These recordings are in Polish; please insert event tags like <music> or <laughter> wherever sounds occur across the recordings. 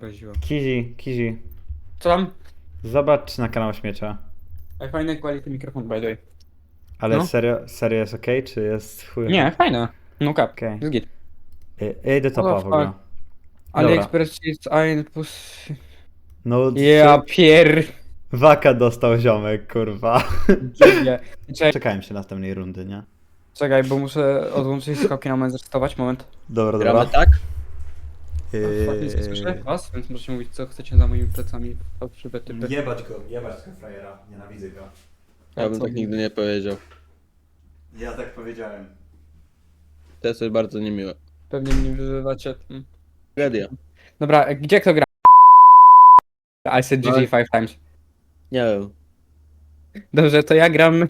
groziło. Kizi, Kizi. Co tam? Zobacz na kanał śmiecia. Ej, Fajny quality mikrofon, by the way. Ale No. serio, serio jest okej, czy jest chuj? Nie, fajne. No cap. Okej. Jest git. Okay. Ja idę topa w ogóle. AliExpress jest ein pus... No, Ja pier... Waka dostał ziomek, kurwa. Dziwnie. <laughs> Czekaj, Czekałem się następnej rundy, nie? czekaj, bo muszę odłączyć skoki na moment, zresetować, moment. Dobra, Gramy dobra. tak? Nic nie słyszę was, więc możecie mówić co chcecie za moimi plecami. Fałszywe typy. Jebać go, jebać tego frajera. Nienawidzę go. Ja bym tak nigdy nie powiedział. Ja tak powiedziałem. To jest coś bardzo niemiłe. Pewnie mnie wyzywacie. Mm. Tragedia. Dobra, e, gdzie kto gra? I said GG Ale- five times. Nie wiem. Dobrze, to ja gram. <laughs>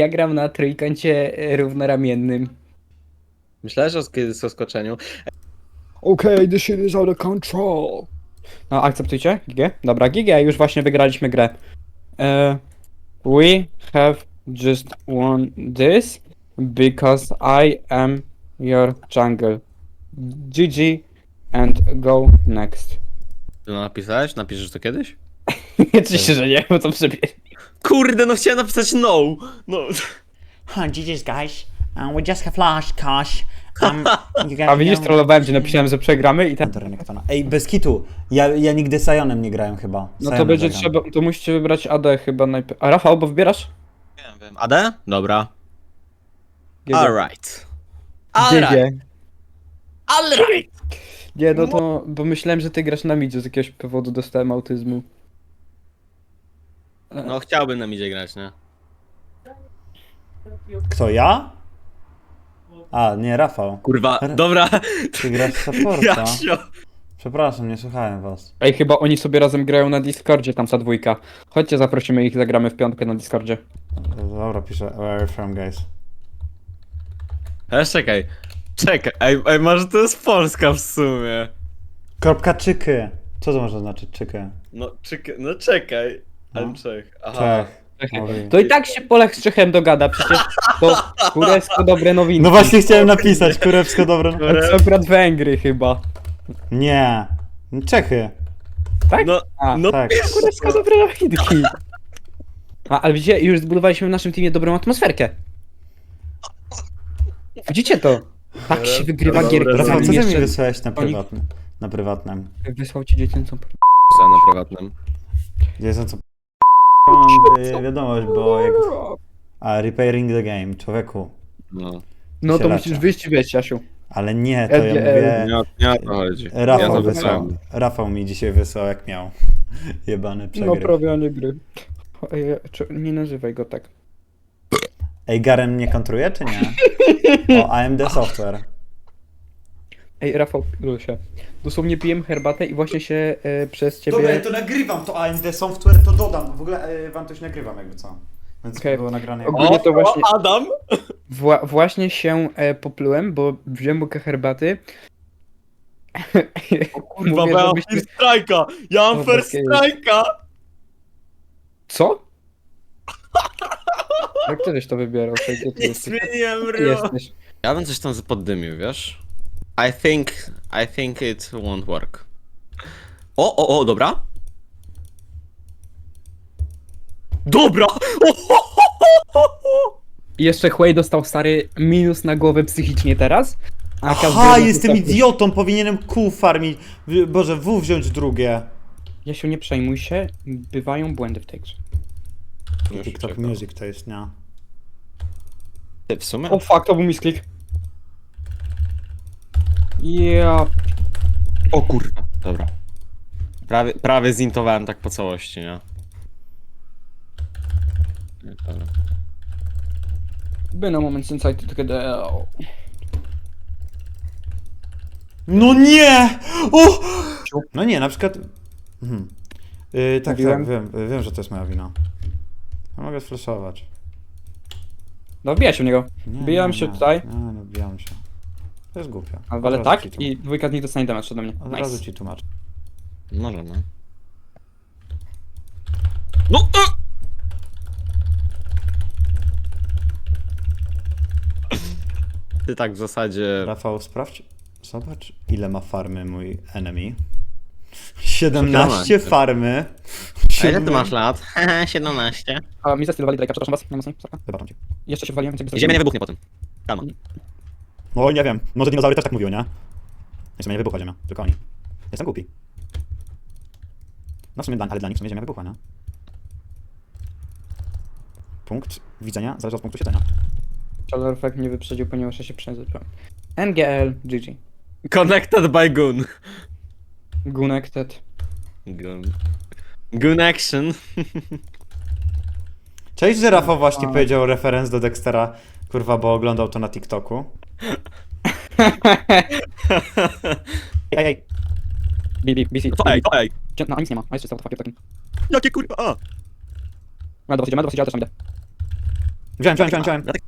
ja gram na trójkącie równoramiennym. Myślałeś o sk- zaskoczeniu? Okay, this shit is out of control. No, akceptujcie? GG? Dobra, GG, już właśnie wygraliśmy grę. E, we have just won this because I am your jungle. GG and go next. Ty no napisałeś? Napiszesz to kiedyś? <laughs> Oczywiście, że nie, bo to przebie. Kurde, no chciałem napisać no! No. GG's guys. Um, we just have lost, Kosh. Um, <laughs> you A widzisz, trollowałem cię, napisałem, że przegramy i tak. Do. Ej, bez kitu. Ja, ja nigdy Sionem nie grałem chyba. No to Sionem będzie zagram. trzeba, to musicie wybrać AD chyba najpierw. A Rafał, bo wybierasz? Wiem, wiem. AD? Dobra. GG. Alright. Alright. GG. Alright. Nie, no to, bo myślałem, że ty grasz na midzie, z jakiegoś powodu dostałem autyzmu. No chciałbym na midzie grać, nie? Kto, ja? A, nie, Rafał. Kurwa, Ale- dobra. Ty grasz supporta. Jasio. Przepraszam, nie słuchałem was. Ej, chyba oni sobie razem grają na Discordzie, tam za dwójka. Chodźcie, zaprosimy ich, zagramy w piątkę na Discordzie. Dobra, piszę where are you from, guys. Ale czekaj. Czekaj, ej, ej, może to jest Polska w sumie. Kropka czyky. Co to może znaczyć czyky? No, czekaj, no czekaj. Ale No. Czech. Aha. Czech. Mówi. To i tak się Polak z Czechem dogada, przecież to kurewsko dobre nowiny. No właśnie chciałem napisać, kurewsko dobre. To są akurat Węgry chyba. Nie. Czechy. Tak? No, A, no Tak. kurewsko dobre nowinki. A, ale widzicie, już zbudowaliśmy w naszym teamie dobrą atmosferkę. Widzicie to? Tak się wygrywa Dobra, gierki. dobra. Rafał, co ty mi Jeszcze wysłałeś na prywatnym? Na prywatnym. Wysłał ci dziecięcą na prywatnym. Co Mam <laughs> wiadomość, bo jak... A, repairing the game, człowieku. No. No to musisz wyjść i wiesz, Jasiu. Ale nie, to ja mówię... Nie, o- nie o to chodzi. Rafał to wysłał. Rafał mi dzisiaj wysłał jak miał. <laughs> Jebany No przegryw. prawie gry. Ej, czy- nie nazywaj go tak. Ej, Garen mnie kontruje, czy nie? <laughs> O, AMD Software. Ej, Rafał, się. Dosłownie pijem herbatę i właśnie się e, przez ciebie... Dobra, ja to nagrywam, to AMD Software to dodam. W ogóle e, wam coś nagrywam jakby co. Więc Okej. było nagrane jak... Ogólnie to właśnie, Adam! wła, właśnie się e, poplułem, bo wziąłem bukę herbaty. Kurwa, Mówię, bo ja mam żebyśmy- first strike'a! Ja mam Dobra, first okej. strike'a! Co? Jak ty żeś to wybierał? Ty Nie jesteś? zmieniłem Ty jesteś? Ja bym coś tam poddymił, wiesz? I think, I think it won't work. O, o, o, dobra. Dobra! O, ho, ho, ho, ho. I jeszcze Huey dostał stary minus na głowę psychicznie teraz. A Aha, jestem idiotą, powinienem Q farmić. W- Boże, W wziąć drugie. Ja się nie przejmuj się, bywają błędy w tej grze. Już TikTok czekam. Music to jest, nie? Ty, w sumie? O fuck, to był misklik. Ja... O kurwa. Dobra. Prawie, prawie zintowałem tak po całości, nie? Dobra. Been a moment since I took. No nie! O! No nie, na przykład... Mhm. Yy, tak, Mówiłem? tak, wiem, wiem, że to jest moja wina. Ja mogę sflashować. No wbijaj się w niego. Nie, Wbijam nie, się nie. tutaj. Nie, nie, wbijam się. To jest głupie. Od Ale razu tak i dwójka z nich dostanie damage ode mnie. Od razu Nice. ci tłumaczę. Może, no. No! e! Ty tak w zasadzie... Rafał, sprawdź Zobacz, ile ma farmy mój enemy. 17 farmy. A ile ty masz lat? <laughs> 17. A mi zestylowali Drake'a, przepraszam was, najmocniej, sorry. Wybaczam cię. Jeszcze się wywaliłem, więc... Ziemia nie wybuchnie potem. Kama. O, nie wiem. Może dinozaury też tak mówiły, nie? W sumie nie wybuchła ziemia, tylko oni. Jestem głupi. No w sumie dla, ale dla nich w sumie ziemia wybuchła, nie? Punkt widzenia zależy od punktu siedzenia. Chalorfek nie wyprzedził, ponieważ ja się przejrzałem. NGL, GG. Connected by Gun. Gunected. Gun. Gun action. Cześć, że Rafał właśnie A. powiedział referenc do Dextera, kurwa, bo oglądał to na TikToku. Ej, ej, BB, BC. To ej, ej. Gdzie- No, a nic nie ma, a jest autofakier takim. Jakie kurwa, a. Medros idzie, Medros idzie, ale też tam idę. wziąłem, wziąłem, wziąłem, wziąłem.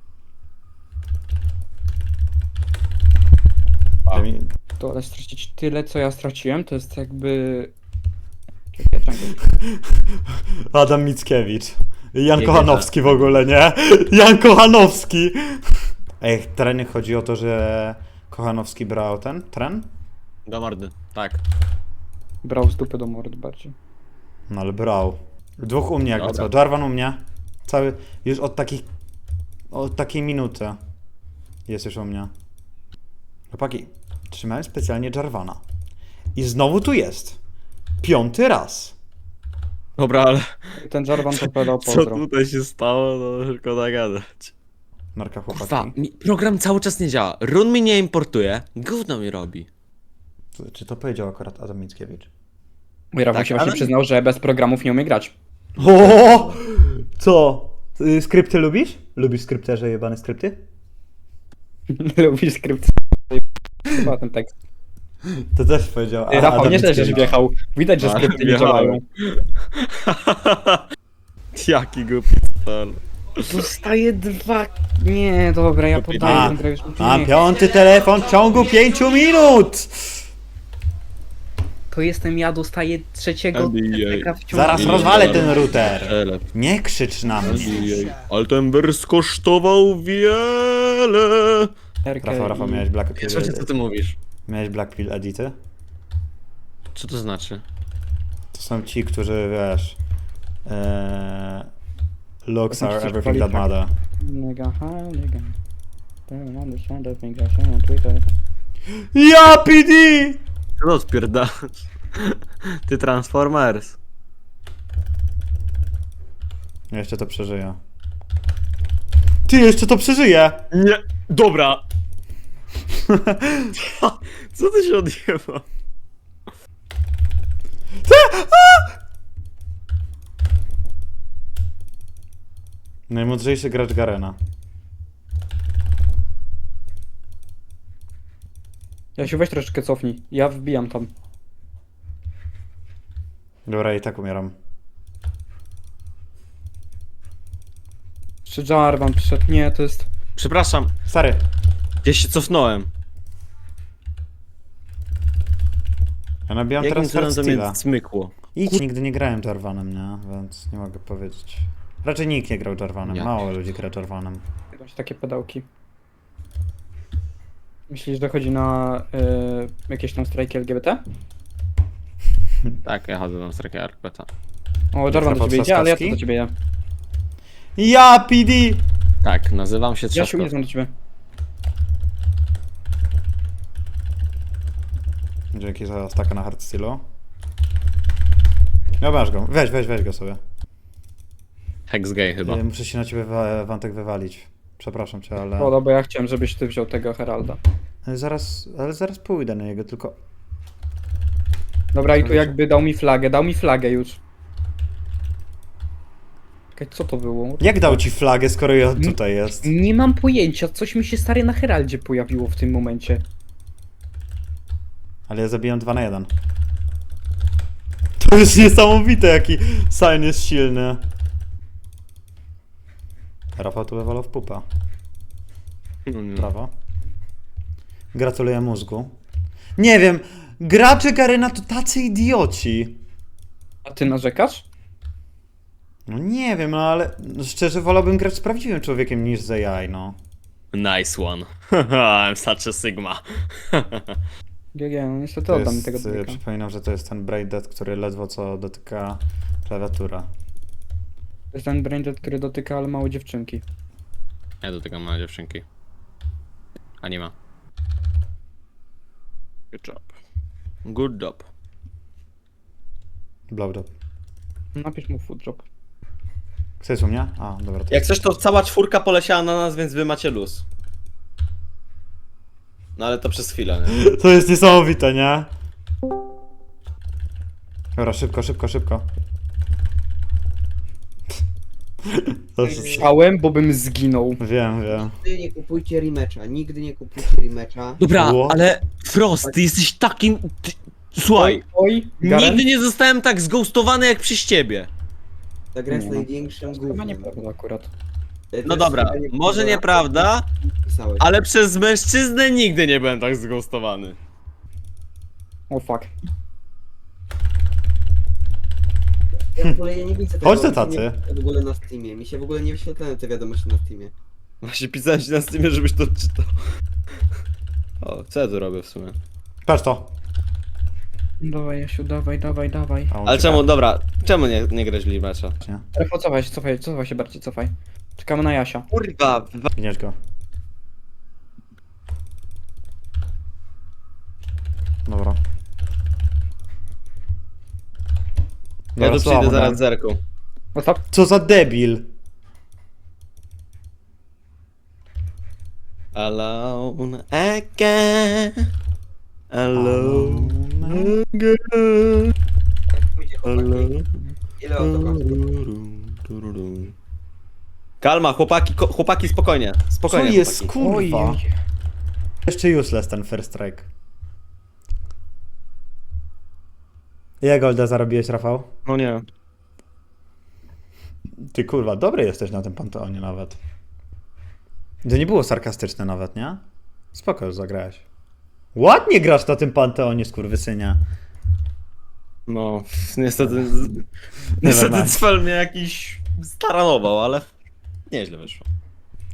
To ale stracić tyle, co ja straciłem, to jest jakby... Czekaj, czekaj. Adam Mickiewicz. Jan Nie Kochanowski w ogóle, nie? Jan Kochanowski! Ej, treny chodzi o to, że Kochanowski brał ten tren? Do mordy, tak. Brał z dupy do mordy bardziej. No ale brał. Dwóch u mnie jakby Dobra. co. Jarvan u mnie. Cały, już od takich, od takiej minuty jest już u mnie. Chłopaki, trzymałem specjalnie Jarvana. I znowu tu jest. Piąty raz. Dobra, ale Ten Jarvan to pedał co pozdro. tutaj się stało, to szkoda gadać. Narka chłopaki. Kurwa, mi program cały czas nie działa. Run mi nie importuje. Gówno mi robi. Czy- Czy to powiedział akurat Adam Mickiewicz? Mój Rafał Tak, się właśnie ale- przyznał, że bez programów nie umie grać. O! Co? Y, Skrypty lubisz? Lubisz skrypterze jebane skrypty? <laughs> Lubisz skrypt. Chyba ten tekst. To też powiedział. A- Rafał, nie też, żeś wjechał. Widać, że Ale skrypty nie wjechałem. działają. <laughs> Jaki głupi stal. Dostaję dwa... Nie, dobra, ja poddaję tę grę już. A Nie. piąty telefon w ciągu pięciu minut! To jestem ja, dostaję trzeciego NBA. w ciągu... Zaraz rozwalę ten router. Elef. Nie krzycz na mnie. Ale ten bers kosztował wiele. Rafał, Rafał, miałeś Black Pill, Słyszę, co ty mówisz. miałeś Black Pill edity? Co to znaczy? To są ci, którzy, wiesz... Ee, looks są are everything that matter. Nigga, hi, nigga. Don't understand the things I say on Twitter. Ja, PD! Odpierdalasz? Ty Transformers. Jeszcze to przeżyję. Ty, jeszcze to przeżyję! Nie, dobra. <laughs> Co ty się odjeba? Najmądrzejszy gracz Garena. Ja się weź troszeczkę cofnij. Ja wbijam tam. Dobra, i tak umieram. Czy Jarvan przyszedł? Nie, to jest... Przepraszam, Stary, ja się cofnąłem. ja nabijam Jakim teraz cudem Hardsteala. mnie smykło? Idź. Nigdy nie grałem Jarvanem, nie? Więc nie mogę powiedzieć. Raczej nikt nie grał. Ja Mało ludzi gra Jarvanem. Właśnie takie pedałki. Myślisz, że chodzi na y, jakieś tam strajki LGBT? <laughs> Tak, ja chodzę na strefę Arkbeta. O, Jarvan do ciebie idzie, ale ja to do ciebie ja. Ja, PD! Tak, nazywam się Ja się Trzaskowski. do ciebie. Dzięki za staka na Hardstealu. No masz go. Weź, weź, weź go sobie. Hex gay chyba. Ja muszę się na ciebie wa- Wantek wywalić. Przepraszam cię, ale... O, bo ja chciałem, żebyś ty wziął tego Heralda. ale zaraz, ale zaraz pójdę na niego, tylko... Dobra, i tu jakby dał mi flagę, dał mi flagę już. Czekaj, co to było? Jak dał ci flagę, skoro ja tutaj jest? Nie mam pojęcia, coś mi się stary na Heraldzie pojawiło w tym momencie. Ale ja zabijam 2 na 1. To jest niesamowite, jaki sign jest silny. Rafał tu wywalał w pupa. Mm. Brawo. Gratuluję mózgu. Nie wiem, gracze Garena to tacy idioci. A ty narzekasz? No nie wiem, no ale no szczerze wolałbym grać z prawdziwym człowiekiem niż z AI, no. Nice one. <laughs> I'm such a sigma. <laughs> GG, no niestety To oddam mi jest, tego y, dwójka. przypominam, że to jest ten Braid Dead, który ledwo co dotyka klawiatury. To jest ten braindead, który dotyka, ale małe dziewczynki. Ja dotykam małe dziewczynki. A nie ma. Good job. Good job. Blowjob. Napisz mu food drop. Chcesz u mnie? A, dobra. To Jak coś, to cała czwórka poleciała na nas, więc wy macie luz. No ale to przez chwilę, nie? <laughs> To jest niesamowite, nie? Dobra, szybko, szybko, szybko. <laughs> Chciałem, bo bym zginął. Wiem, wiem. Nigdy nie kupujcie rematcha, nigdy nie kupujcie rematcha. Dobra, Było? ale Frost, ty jesteś takim... Ty... Słuchaj, Oj, Garen? nigdy nie zostałem tak zghostowany jak przez ciebie. Ta gra jest Nie. największym Chyba nieprawda akurat. To No dobra, może nieprawda, ale przez mężczyznę nigdy nie byłem tak zghostowany. O fuck. Ja w ogóle ja nie widzę tego. Chodź do tacy. nie W ogóle na Steamie. Mi się w ogóle nie wyświetlają te wiadomości na Steamie. Właśnie pisałem ci na Steamie, żebyś to czytał. O, co ja tu robię w sumie? Patrz to. Dawaj, Jasiu, dawaj, dawaj, dawaj. A on Ale czemu, dobra, czemu nie, nie grać w mecza? Nie? Refo, cofaj się, cofaj, cofaj się bardziej, cofaj. Czekamy na Jasia. Kurwa, Gniesz go. Dobra. Ja tu słabo, przyjdę zaraz no. Co za debil! Alone again. Alone again. Pójdzie chłopaki. Ile autokarów? Kalma, chłopaki, ko- chłopaki, spokojnie. Co Spokojnie, jest, chłopaki. kurwa? Jeszcze useless ten first strike. Ile golda zarobiłeś, Rafał? No nie. Ty kurwa, dobry jesteś na tym Panteonie nawet. To nie było sarkastyczne nawet, nie? Spoko już zagrałeś. Ładnie grasz na tym Panteonie, skurwysynia. No, niestety... niestety mind. Cfel mnie jakiś staranował, ale nieźle wyszło.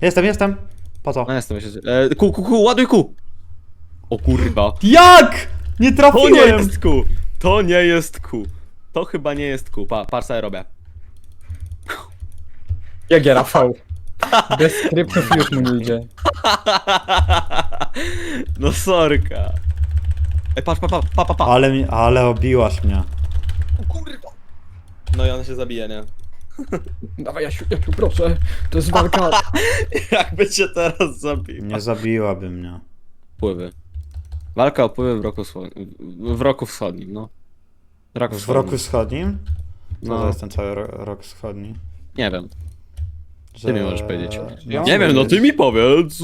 Jestem, jestem. Po co? No jestem, myślę, e, ku, ku, ku, ładuj ku! O kurwa. Jak? Nie trafiłem! ku! To nie jest ku. To chyba nie jest ku. Pa, patrz co ja robię. jak ja, Rafał. Bez skryptów już mu nie idzie. <laughs> no sorka. Ej, patrz, pa, pa, pa, pa, pa. Ale, mi, ale obiłaś mnie. No i on się zabije, nie? <laughs> Dawaj, Jasiu, Jasiu, proszę. To jest walka. <laughs> Jakby cię teraz zabił. Nie zabiłaby mnie. Pływy. Walka o pływy w roku, wschodnim. w roku wschodnim, no. Roku W wschodnim. roku wschodnim? Co No. to jest ten cały ro rok wschodni? Nie wiem. Że... mi możesz powiedzieć. Ja Nie wiem, no ty mi powiedz.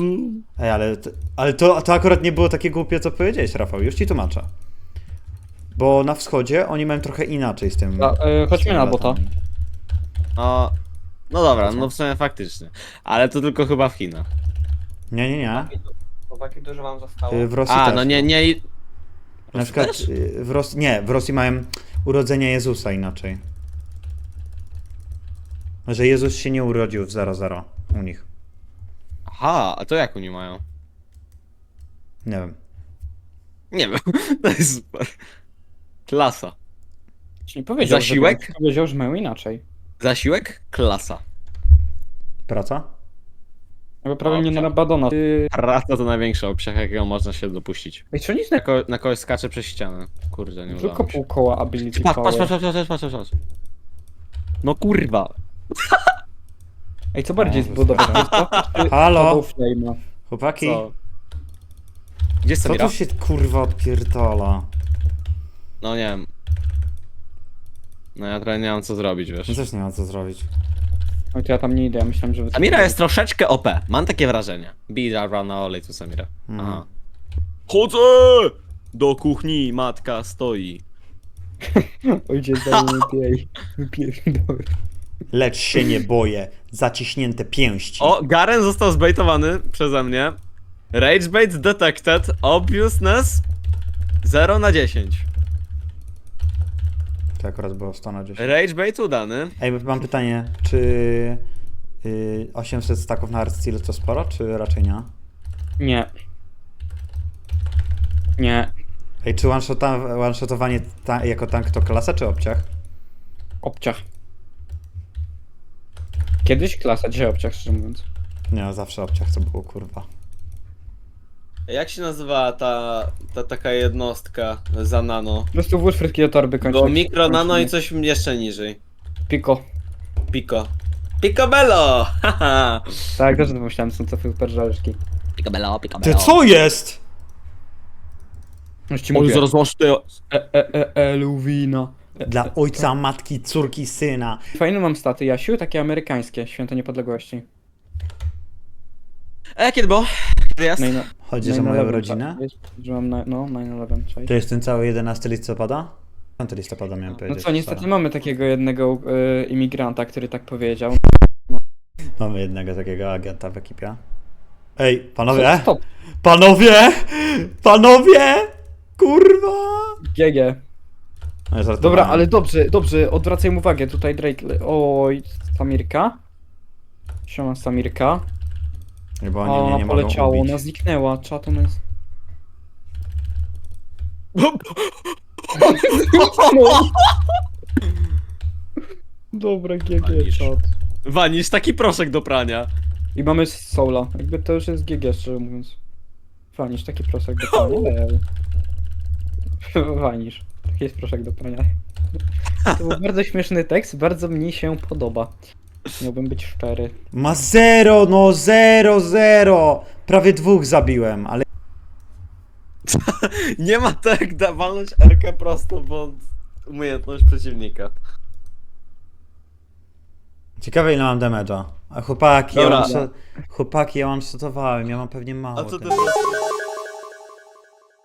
Ej, ale, to- ale to, to akurat nie było takie głupie, co powiedziałeś, Rafał. Już ci tłumaczę. Bo na wschodzie oni mają trochę inaczej z tym. A, e, chodźmy z tym na bota. No, no dobra, no w sumie faktycznie. Ale to tylko chyba w Chinach. Nie, nie, nie. Chłopaki dużo wam zostało. Y, W Rosji A, też. no nie, nie. i- Na przykład też? y, w Rosji, nie, w Rosji mają urodzenie Jezusa inaczej. Że Jezus się nie urodził w 00 u nich. Aha, a to jak oni mają? Nie wiem. Nie wiem, <laughs> to jest super. Klasa. Nie powiedział, Zasiłek? Że, powiedział, że mają inaczej. Zasiłek? Klasa. Praca? Prawie nie na Badona. Ty... Rata to największa obsiach, jakiego można się dopuścić. Ej, czy nic Na, na ko na kogoś skacze przez ścianę. Kurde, nie tylko udało mi się. pół koła ability Patrz, patrz, power. patrz, patrz, patrz, patrz, patrz. No kurwa. <laughs> Ej, co bardziej O, zbudowane? <laughs> Halo? Flame'a. Chłopaki? Co? Gdzie jest Co Samira? tu się kurwa pierdala? No nie wiem. No ja trochę nie mam co zrobić, wiesz. No też nie ma co zrobić. Oj, to ja tam nie idę, ja myślałem, że... wy- Samira jest troszeczkę OP. Mam takie wrażenie. Beat run na olej tu Samira. Mhm. Aha. Chodzę! Do kuchni, matka stoi. <laughs> Ojciec za mnie pij. Lecz się nie boję. Zaciśnięte pięści. O, Garen został zbaitowany przeze mnie. Rage bait detected. Obviousness 0 na 10. To akurat było 100 na 10. Rage bait udany. Ej, mam pytanie, czy Yy, 800 staków na Artsteel to sporo, czy raczej nie? Nie. Nie. Ej, czy one-shota- one-shotowanie ta, jako tank to klasa, czy obciach? Obciach. Kiedyś klasa, dzisiaj obciach, szczerze mówiąc. Nie, zawsze obciach to było, kurwa. Jak się nazywa ta, ta taka jednostka za nano? Po prostu włóż do torby kończy. Było mikro, nano i coś jeszcze niżej. Piko. Pico. Picobello! <laughs> Haha! Tak, też pomyślałem, są to super żaleczki. Picobello, picobello. Ty co jest? Już ci mówię. masz ty... E, e, e, e, Luwina. E, Dla ojca, matki, córki, syna. Fajne mam staty, Jasiu, takie amerykańskie, Święto Niepodległości. E, kiedy było? Wyjazd? Nine- Chodzi za 9/11, moją tak, Że mam, na, no, 9-11, cześć. To jest ten cały 11 listopada? 5 listopada miałem No powiedzieć. co, niestety sorry. mamy takiego jednego y, imigranta, który tak powiedział. Mamy jednego takiego agenta w ekipie. Ej, panowie! Stop, Panowie! Panowie! Kurwa! GG. No, żartowałem. Dobra, ale dobrze, dobrze, odwracaj uwagę, tutaj Drake, le- oj, Samirka. Siema Samirka. Nie, bo A, oni mnie ona mogą poleciało, ubić. ona zniknęła, czatu <laughs> jest... Dobra, GG, Walisz. czat. Wanisz, taki proszek do prania. I mamy Soula, jakby to już jest GG, szczerze mówiąc. Wanisz, taki proszek do prania. <laughs> Wanisz, taki jest proszek do prania. <laughs> To był bardzo śmieszny tekst, bardzo mi się podoba. Miałbym być szczery. Ma zero, no zero, zero! Prawie dwóch zabiłem, ale <laughs> Nie ma tak da walnąć prosto, bo umiejętność przeciwnika. ciekawe ile mam damage'a. A chłopaki, ja Dobra. mam, chłopaki, ja mam shotowałem, ja mam pewnie mało. A co ty?